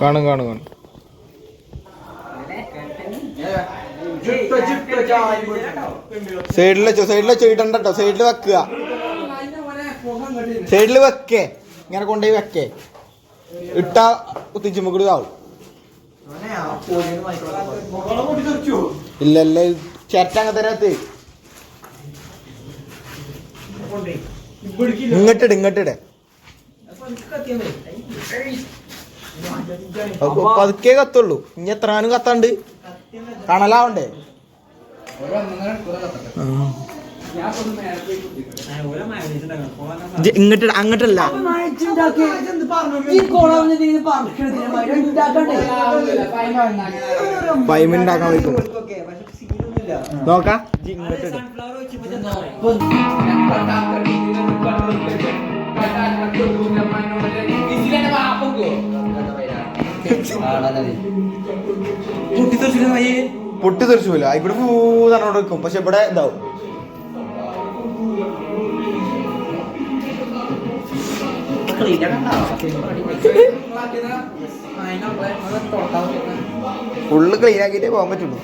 കാണും കാണും കാണും. സൈഡിൽ വെച്ചോ സൈഡിൽ വെച്ചോ ഇടണ്ട കേട്ടോ സൈഡിൽ വെക്കുക സൈഡിൽ വെക്കേ. ഇങ്ങനെ കൊണ്ടുപോയി വെക്കേ. ഇട്ടാ മുകളിൽ ആവും ഇല്ലല്ല ഇല്ല ചേട്ട അങ്ങനത്തെ ഇങ്ങട്ടിട് ഇങ്ങട്ടിട് പതുക്കെ കത്തുള്ളൂ. ഇനി എത്രാനും കത്താണ്ട്. കണലാവണ്ടേ? ഇങ്ങട്ട് അങ്ങോട്ടല്ല. പൈമ ഉണ്ടാക്കാൻ വയ്ക്കും. നോക്കാം. പൊട്ടി തെറിച്ചില്ല ഇവിടെ പൂതറോട് വെക്കും പക്ഷെ ഇവിടെ ഇതാവും. ഫുള്ള് ക്ലീൻ ആക്കിയിട്ടേ പോകാൻ പറ്റുള്ളൂ.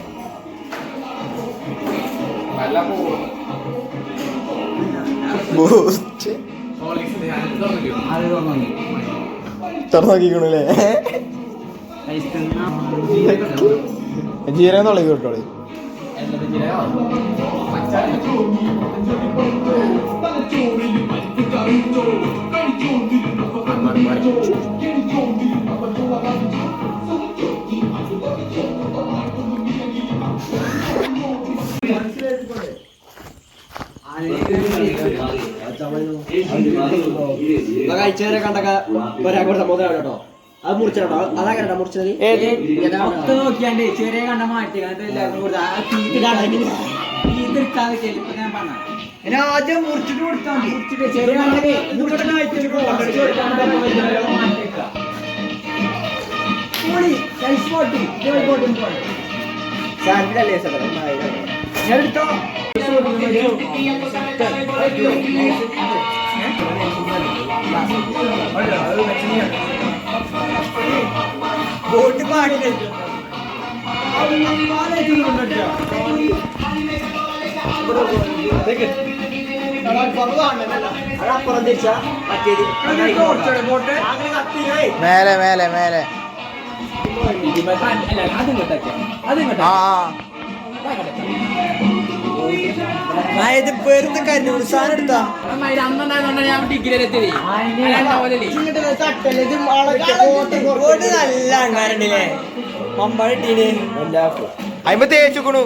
ജീരകം തുളക്കി വിട്ടോളി കഴിച്ചവരെ കണ്ടൊക്കെ ഒരാൾക്ക് സമ്മതം കേട്ടോ അത് മുറിച്ചോ അതാ കേട്ടോ മുറിച്ചത് ഒക്കെ നോക്കിയാണ്ട് ചെറിയ കണ്ട മാറ്റി ആദ്യം മുറിച്ചിട്ട് കൊടുത്താൽ ചെറിയ മുറിച്ചിട്ട് കഴിച്ചിട്ട് സാൻഡിലല്ലേ സകലം ഞാൻ എടുത്തോ ബോട്ട് പാടില്ല. മേലെ മേലെ മേലെ. അതും ആ ഇത് വെറുതെ കരുതി സാധനം എടുത്താ? നല്ല അങ്ങാരണ്ടില്ലേ തേച്ചുക്കണു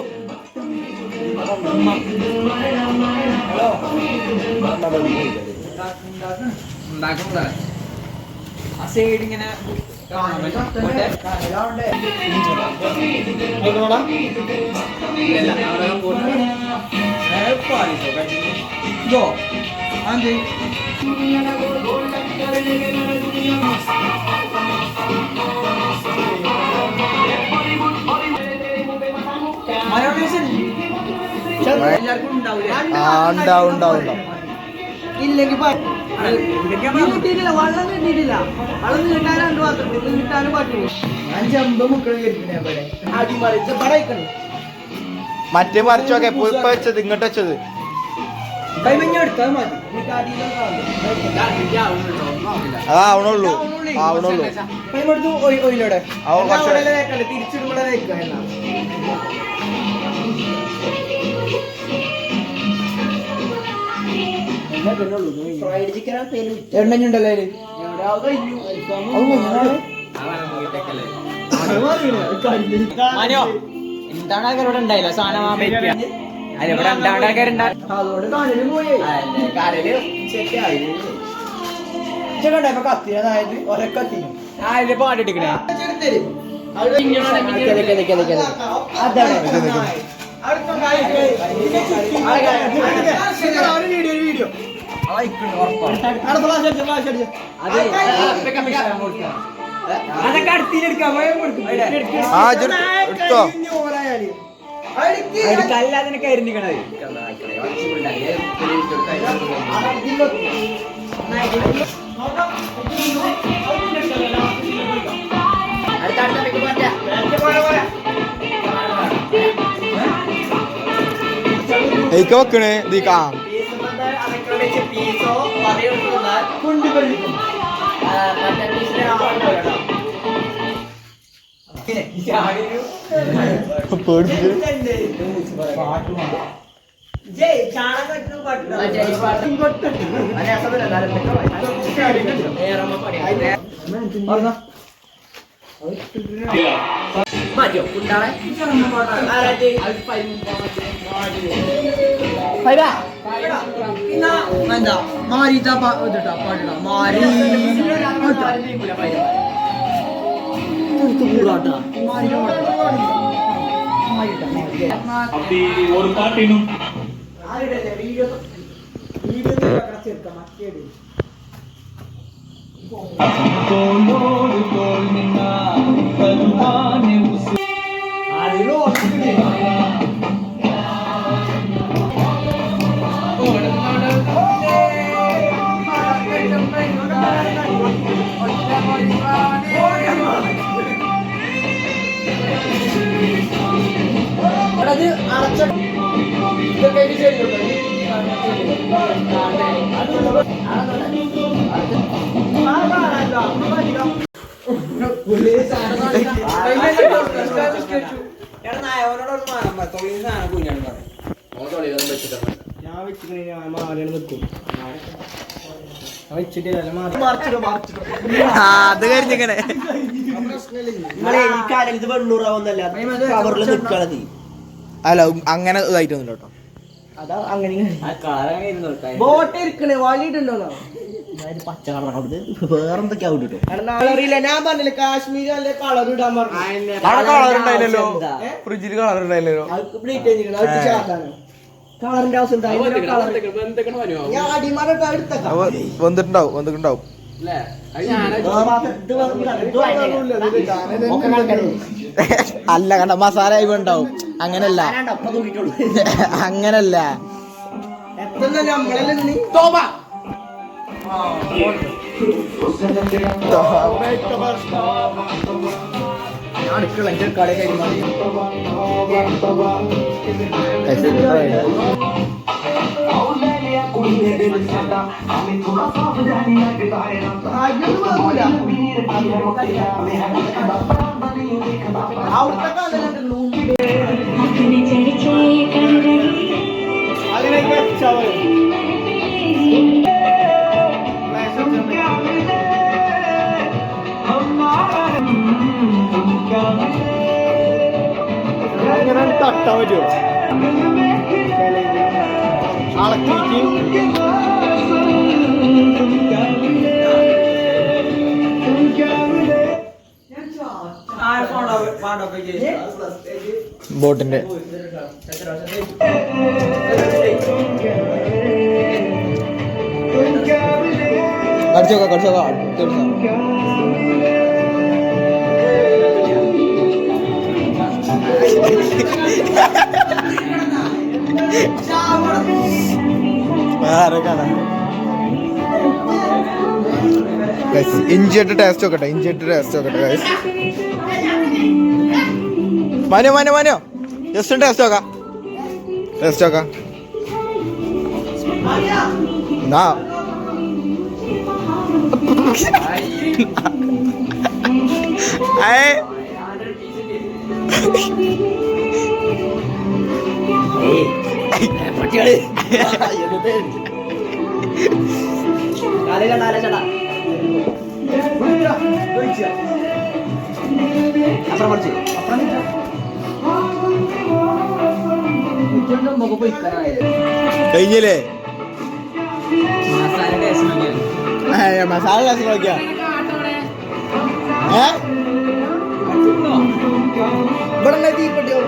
ആ സൈഡ് ഇങ്ങനെ ആ ഉണ്ടാവും ഉണ്ടാവും ഉണ്ടാവും. ഇല്ലെങ്കിൽ കിട്ടിയിട്ടില്ല വള്ളം കിട്ടിയിട്ടില്ല. വള്ളം കിട്ടാൻ രണ്ട് മാത്രം കിട്ടാനും പറ്റുള്ളൂ അടിമറിച്ച് പടയിക്കണം മറ്റേ മറിച്ചോക്കെ ഇപ്പൊ വെച്ചത് ഇങ്ങോട്ട് വെച്ചത്. ആവണുള്ളൂ. ആവണുള്ളൂ. കൈമെടുത്തു തിരിച്ചിടുമ്പോഴേ വെക്കാം എണ്ണഞ്ഞുണ്ടല്ലോ എന്താണ് ആൾക്കാരോട് ഉണ്ടായില്ല? സാധനം ഇവിടെ എന്താണ് ആൾക്കാരുണ്ടാവും അതുകൊണ്ട് കാലിൽ പോയി. കാലിൽ സെറ്റായി കണ്ടോ ഇപ്പൊ കത്തിയതായത് ഒരക്കത്തിനും അതിൽ പാടിട്ടിക്കണേ വീഡിയോ അത് അതൊക്കെ അടുത്തിലെടുക്കാം എടുത്തോ. എനിക്ക് വെക്കണേ ഇതിക്കാ പേടിപ്പിച്ച് മാറ്റിയോ കുണ്ടാളെ എന്താ മാറിട്ടാ പാട്ടിടാ മാറി കൂടാട്ടാ அப்படி ஒரு பாட்டினும் தோளோடு தோள் நின்னா தருவானே உசு അത് അത് കഴിഞ്ഞിങ്ങനെ. നിങ്ങളെ ഈ കാലം ഇത് വെണ്ണൂറാവുന്നല്ല. കവറിൽ നിൽക്കണത്. അല്ല അങ്ങനെ ഇതായിട്ടൊന്നുമില്ല കേട്ടോ. അതാ അങ്ങനെ. ബോട്ട് ഇരിക്കണേ വലിയിട്ടുണ്ടോ പച്ച കളർ വേറെ എന്തൊക്കെയാ കിട്ടും അറിയില്ല. ഞാൻ പറഞ്ഞില്ല കാശ്മീർ കളർ ഇടാൻ പറഞ്ഞു. അവിടെ കളർ ഉണ്ടായില്ലല്ലോ? ഫ്രിഡ്ജിൽ കളർ ഉണ്ടായില്ലല്ലോ. കളറിന്റെ ആവശ്യം വന്നിട്ടുണ്ടാവും വന്നിട്ടുണ്ടാവും. അല്ല? കണ്ട മസാല ആയി ഉണ്ടാവും. അങ്ങനല്ല. അങ്ങനല്ല. उसने दिल छाटा हमें थोड़ा सावधानी लगता है आगे तो बोला बिनी रखी है मुझे मैं हर बात बनी देखता आओ तक लगा लूँ अपने चर्चे कर रही आगे नहीं क्या चावल Thank you. അളക്കിക്ക് ബോട്ടിന്റെ. കടിച്ചോക്കാം കടിച്ചോക്കാം വേറെ കാണാം ഇഞ്ചിയുടെ ടേസ്റ്റ് നോക്കട്ടെ ഇഞ്ചിയുടെ ടേസ്റ്റ് നോക്കട്ടെ guys Manu Manu Manu. Just taste നോക്കാം. ടേസ്റ്റ് നോക്കാം. എന്നാ ഏ അപ്പുറം നമുക്ക് പോയിക്കാനായത് കഴിഞ്ഞില്ലേ? മസാല ഏ, ടേസ്റ്റ് നോക്കിയാ. ഏ? ഇവിടെ തീപ്പെട്ടിയോ?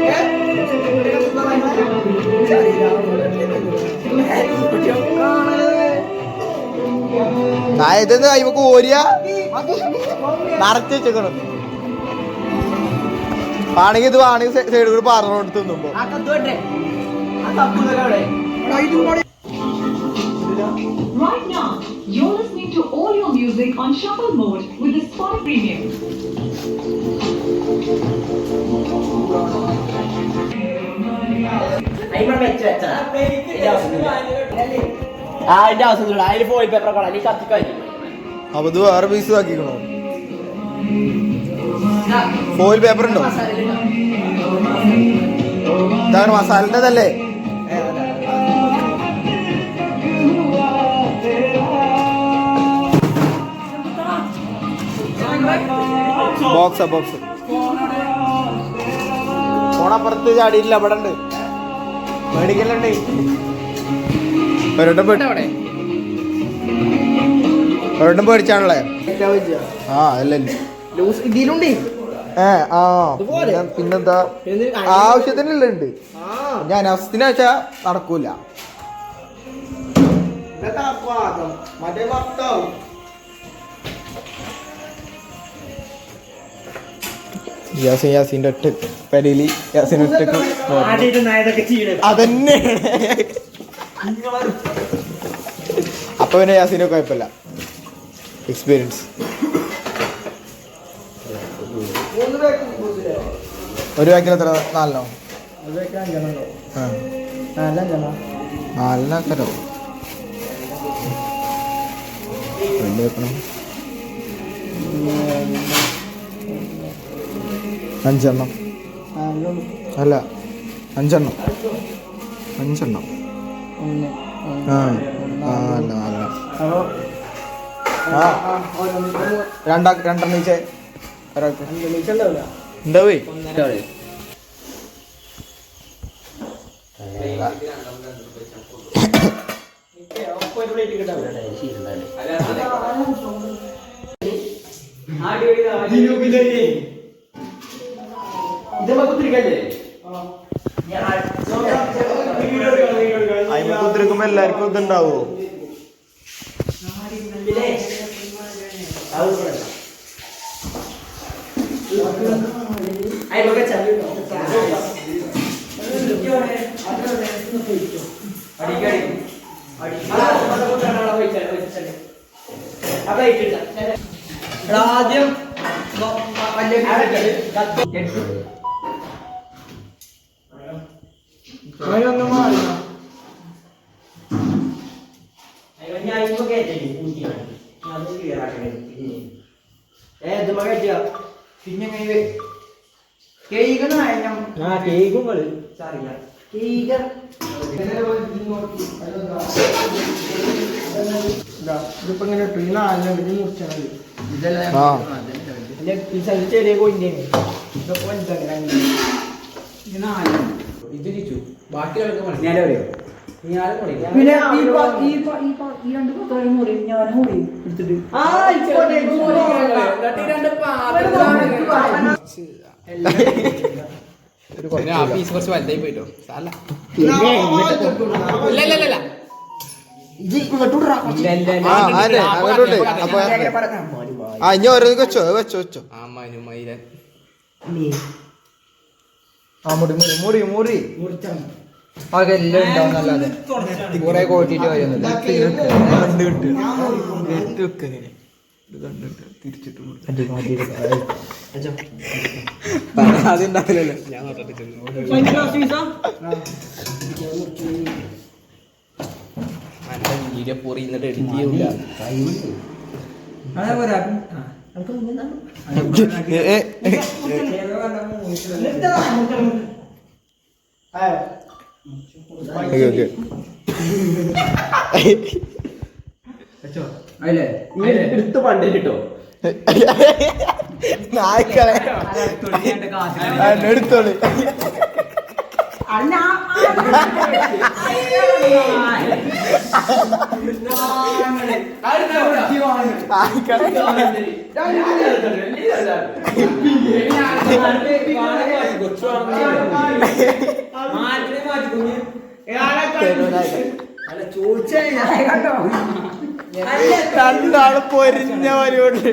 നായ നായതെന്ന് അയ്മക്ക് ഓരിയ. നിറച്ചുവെച്ചേക്കണ് വേണമെങ്കിൽ ഇത് വേണമെങ്കിൽ സൈഡ് കൂടി പറഞ്ഞോണ്ട് തിന്നുമ്പോ. Music on shuffle mode with the spot premium. ആ പേപ്പർ വേറെ പീസ് ആക്കിക്കണോ? ഫോയിൽ പേപ്പർ ഉണ്ടോ? ഇതാണ് മസാലന്റെതല്ലേ ബോക്സ് ബോക്സ് ഫോണപ്പുറത്ത് ചാടിയില്ല അവിടെ ഉണ്ട്. മേടിക്കലുണ്ട്. ഒരെണ്ണം പേടി ഒരെണ്ണം പേടിച്ചാണല്ലേ ആ അല്ലല്ലേ ലൂസ് ഇതിലുണ്ട്. ഏ ആ. പിന്നെന്താ? ആവശ്യത്തിനുള്ള ഉണ്ട്. ആ. ഞാൻ അവസ്ഥത്തിന് വെച്ചാ നടക്കൂല. മറ്റേ ഭർത്താവും യാസിൻ യാസിന്റെ ഒറ്റ പെരയിൽ യാസിൻ ഒറ്റയ്ക്ക് അതന്നെ. അപ്പൊ പിന്നെ യാസിന് കുഴപ്പമില്ല. എക്സ്പീരിയൻസ് ഒരു ബാക്കിൽ എത്ര? നാലിനോ? നാലിനോ രണ്ട് വെക്കണം അഞ്ചെണ്ണം. അല്ല അഞ്ചെണ്ണം. അഞ്ചെണ്ണം. ആ ആ ഓരോന്നിനും രണ്ടാ രണ്ടെണ്ണം വെച്ചേ ഒരാൾക്ക്. ഉണ്ടാവേ പ്ലേറ്റ് കിട്ടാവില്ല ഇത് നമുക്ക് കുത്തിരിക്കല്ലേ അതിന് കുത്തിരിക്കുമ്പോ എല്ലാവർക്കും ഇതുണ്ടാവോ? ആദ്യം വലിയ അതിനൊന്നും മാറില്ല ഞാൻ ഇപ്പൊ കേട്ടില്ലേ കൂട്ടിയാണ് അത് ക്ലിയർ ആക്കണേ ഏ ഇത് മകറ്റിയ പിന്നെ എങ്ങനെ കേക്ക് ആ കേക്കും കളി അറിയാം കേക്ക് ഇതിപ്പോ ഇങ്ങനെ ഇട്ടു ഈ നാലിനെ ഇത് മുറിച്ചാൽ പീസ് അത് ചെറിയ കോയിന്റെ ഇതൊക്കെ വലുതാണ് പിന്നെ ഈ പ- ഈ പ- ഈ പ- ഈ രണ്ട് പത്രം എടുത്തിട്ട്. ആ ഇപ്പോട്ടെ പീസ് കുറച്ച് വലുതായി പോയിട്ടോ? ആ അതെ അപ്പൊ ആ ഇനി ഓരോ വെച്ചോ വെച്ചോ വെച്ചോ. അമ്മ മൈരൻ ആ മുറി മുറി മുറി മുറി. അതൊക്കെ എല്ലാം ഉണ്ടാവും നല്ലത് കുറെ കോട്ടിട്ട് വരുന്നില്ല കണ്ട് കിട്ട് എടുത്ത് വെക്ക ഇങ്ങനെ. ഇത് കണ്ടിട്ട് തിരിച്ചിട്ട് അതുണ്ടാവില്ലല്ലോ ഞാൻ നോക്കട്ടെ ചെന്ന് അന്റെ വീഡിയോ പൊറി എന്നിട്ട് എഡിറ്റ് ചെയ്യൂല. ഏ, ഓക്കേ ഓക്കേ. എടുത്ത് പണ്ട് കിട്ടോ. നായ്ക്കളെ. എടുത്തോളി നായ്ക്കളെ അല്ല ചോദിച്ചേ കണ്ടോ രണ്ടാൾ പൊരിഞ്ഞ പരിപാടി.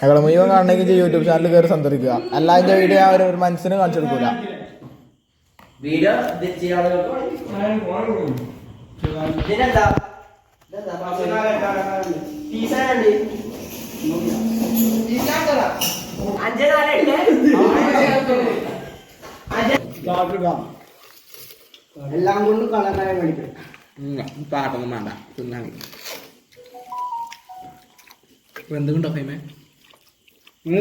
ഞങ്ങളെ മുഴുവൻ കാണണമെങ്കിൽ യൂട്യൂബ് ചാനൽ കയറി സന്ദർശിക്കുക. അല്ല അതിന്റെ വീഡിയോ അവർ ഒരു മനസ്സിന് കാണിച്ചു കൊടുക്കൂല. വീഡിയോ ഇതിനെന്താ? അഞ്ച് നാല് എല്ലാം കൊണ്ടും കളറായ മേടിക്കും പാട്ടൊന്നും വേണ്ട. തിന്നാ എന്തുകൊണ്ടോ ഫൈമേ? അങ്ങനെ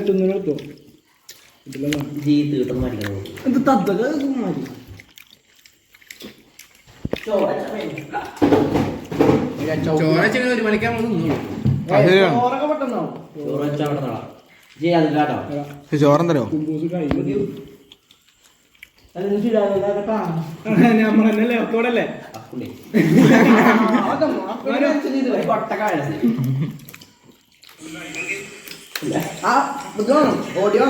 എന്ത് തദ്ദക മതി. ചോര ഒരു മണിക്കാൻ കേട്ടോ ചോറം തരോ നമ്മളല്ലേ ഒത്തോടല്ലേ ഓടിയോ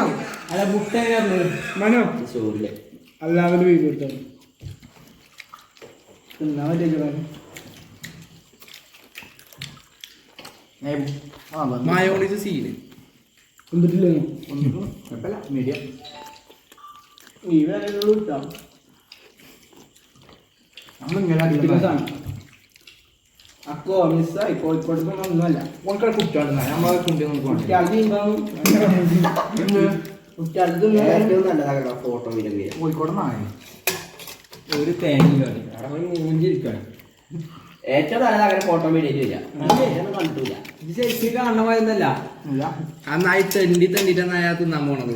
അല്ല മുട്ട മനോ. അല്ലാതെ വീട് കൊടുത്തു തിന്നാ പറ്റില്ല മായോണിസ് സീന് എന്തിട്ടില്ലേ മീഡിയം ഈ വേറെ കിട്ടാ അക്കോ മിസ്സായി. കോഴിക്കോട് ഒന്നുമല്ല. ഓൾക്കാർ കുട്ടികളെ നമ്മളെ കുട്ടി നോക്കുവാണ് ഫോട്ടോ കോഴിക്കോട് നായ ഒരു തേങ്ങ മൂഞ്ചിരിക്കാണ്. ഏറ്റവും നല്ലത് ഫോട്ടോ വീഡിയോ ഇല്ല കണ്ടിട്ടില്ല. ഇത് ശരിക്കും കാണുന്ന മാതിരിയൊന്നുമല്ല ആ നായി തെണ്ടി തെണ്ടിട്ടാ നായ തിന്നാൻ പോണത്.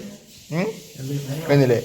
കഴിഞ്ഞില്ലേ